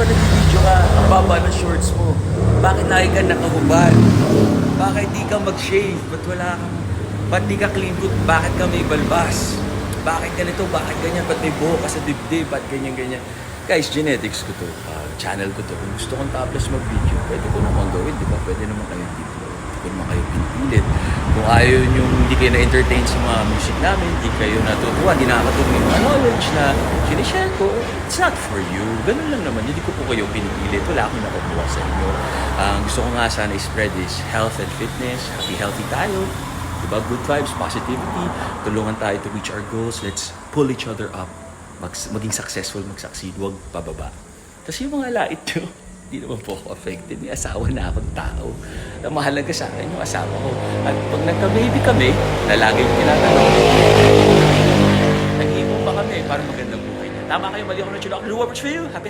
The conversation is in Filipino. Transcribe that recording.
ba nag-video ka? Ang baba ng shorts mo. Bakit lagi ka nakahubad? Bakit di ka mag-shave? Ba't wala kang... Ba't di ka clean cut? Bakit ka may balbas? Bakit ganito? Bakit ganyan? Ba't may buhok ka sa dibdib? Ba't ganyan, ganyan? Guys, genetics ko to. Ah, channel ko to. Kung gusto kong topless mag-video, pwede ko naman gawin, di ba? Pwede naman kayo dito. Kayo pinipilit. Kung ayaw nyo, hindi kayo na-entertain sa mga music namin, hindi kayo natutuwa, hindi nakakatuwa yung knowledge na sinishare ko, it's not for you. Ganun lang naman, hindi ko po kayo pinipilit. Wala akong nakukuha sa inyo. Ang gusto ko nga sana i-spread is health and fitness. Happy, healthy tayo. Diba? Good vibes, positivity. Tulungan tayo to reach our goals. Let's pull each other up. Mag maging successful, mag-succeed. Huwag pababa. Tapos yung mga lait nyo, hindi naman po ako affected. May asawa na akong tao. Ang mahalaga sa akin yung asawa ko. At pag nagka-baby kami, na lagi yung tinatanong, nag-iipon pa kami para magandang buhay niya. Tama kayo, mali ako na chula. You. Happy